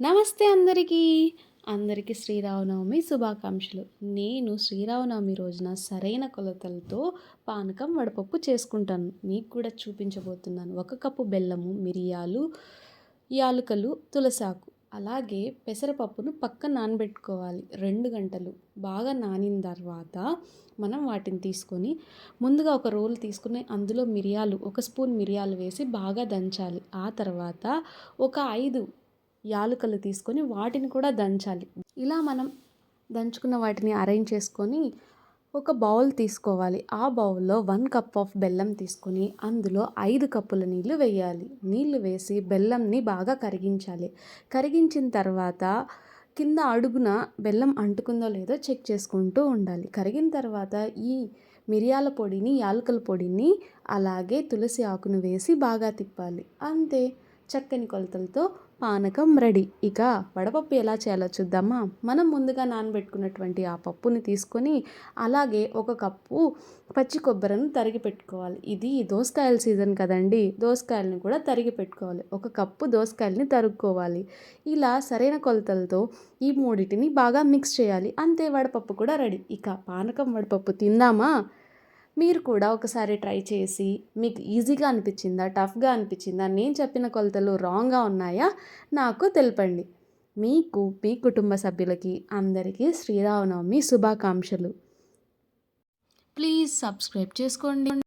నమస్తే అందరికీ. అందరికీ శ్రీరామనవమి శుభాకాంక్షలు. నేను శ్రీరామనవమి రోజున సరైన కొలతలతో పానకం వడపప్పు చేసుకుంటాను. మీకు కూడా చూపించబోతున్నాను. ఒక కప్పు బెల్లము మిరియాలు యాలుకలు తులసాకు. అలాగే పెసరపప్పును పక్క నానబెట్టుకోవాలి. రెండు గంటలు. బాగా నానిన తర్వాత మనం వాటిని తీసుకొని ముందుగా ఒక రోల్ తీసుకుని అందులో మిరియాలు ఒక స్పూన్ మిరియాలు వేసి బాగా దంచాలి. ఆ తర్వాత ఒక ఐదు యాలుకలు తీసుకొని వాటిని కూడా దంచాలి. ఇలా మనం దంచుకున్న వాటిని అరేంజ్ చేసుకొని ఒక బౌల్ తీసుకోవాలి. ఆ బౌల్లో వన్ కప్ ఆఫ్ బెల్లం తీసుకొని అందులో ఐదు కప్పుల నీళ్ళు వేయాలి. నీళ్ళు వేసి బెల్లంని బాగా కరిగించాలి. కరిగించిన తర్వాత కింద అడుగున బెల్లం అంటుకుందో లేదో చెక్ చేసుకుంటూ ఉండాలి. కరిగిన తర్వాత ఈ మిరియాల పొడిని యాలకుల పొడిని అలాగే తులసి ఆకును వేసి బాగా తిప్పాలి. అంతే. చక్కని కొలతలతో పానకం రెడీ. ఇక వడపప్పు ఎలా చేయాలో చూద్దామా? మనం ముందుగా నానబెట్టుకున్నటువంటి ఆ పప్పుని తీసుకొని అలాగే ఒక కప్పు పచ్చి కొబ్బరిని తరిగి పెట్టుకోవాలి. ఇది దోసకాయల సీజన్ కదండి. దోసకాయలని కూడా తరిగి పెట్టుకోవాలి. ఒక కప్పు దోసకాయలని తరుక్కోవాలి. ఇలా సరైన కొలతలతో ఈ మూడింటిని బాగా మిక్స్ చేయాలి. అంతే వడపప్పు కూడా రెడీ. ఇక పానకం వడపప్పు తిందామా? మీరు కూడా ఒకసారి ట్రై చేసి మీకు ఈజీగా అనిపించిందా టఫ్గా అనిపించిందా నేను చెప్పిన కొలతలు రాంగ్గా ఉన్నాయా నాకు తెలపండి. మీకు మీ కుటుంబ సభ్యులకి అందరికీ శ్రీరామనవమి శుభాకాంక్షలు. ప్లీజ్ సబ్స్క్రైబ్ చేసుకోండి.